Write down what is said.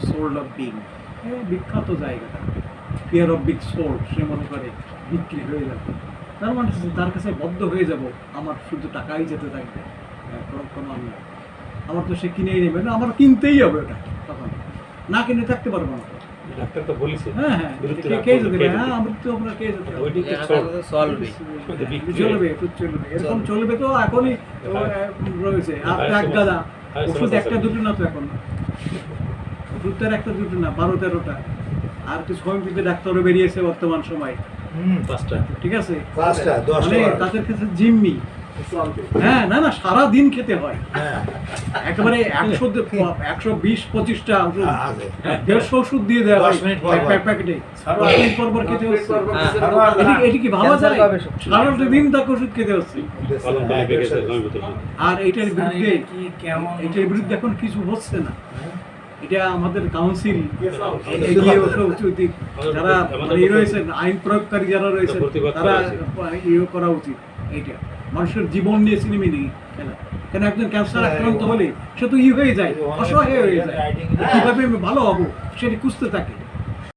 Soul of being বিখ্যাত জায়গাটা। Fear of big soul সে মনে করে বিক্রি হয়ে যাবে। তার মানে তার কাছে বদ্ধ হয়ে যাব আমার শুধু টাকাই যেতে থাকবে। হ্যাঁ, কোনো আমি আমার তো সে কিনেই নেবে না আমার কিনতেই হবে ওটা তখন। না কিনে থাকতে পারব না। ডাক্তার তো বলেছে। হ্যাঁ হ্যাঁ। কে- যেতে হ্যাঁ তো আপনার কে যেতে চল। তো চলবে। চলবে চলবে। এরকম চলবে তো এখনই হ্যাঁ। রয়েছে। হ্যাঁ, এক গাদা। হ্যাঁ, ওষুধ একটা দুটো না তো এখন। আর একটা দুটো না বারো তেরোটা। আর কিছু হোমিওপ্যাথি ডাক্তারও বেরিয়েছে বর্তমান সময়। পাঁচটা। ঠিক আছে? মানে তাদের কাছে জিম্মি। হ্যাঁ না না সারা দিন খেতে হয়। হ্যাঁ। একেবারে একশো একশো বিশ পঁচিশটা দেড়শো ওষুধ দিয়ে দেওয়া হয় প্যাকেটে। পর পর খেতে হচ্ছে। হ্যাঁ। এটি- কি ভাবা যায় সারাটা দিন তাকে ওষুধ খেতে হচ্ছে। হ্যাঁ, আর এটার বিরুদ্ধে কি এটার বিরুদ্ধে এখন কিছু হচ্ছে না। এটা আমাদের কাউন্সিল এগিয়ে ওঠা উচিত। যারা মানে রয়েছেন আইন প্রয়োগকারী যারা রয়েছেন তারা ইয়ে করা উচিত এইটা। মানুষের জীবন নিয়ে সিনেমি নেই খেলা। কেন একজন ক্যান্সার আক্রান্ত হলে সে তো ই হয়ে যায় অসহায় হয়ে যায়। কীভাবে আমি ভালো হব? সেটি খুঁজতে থাকে।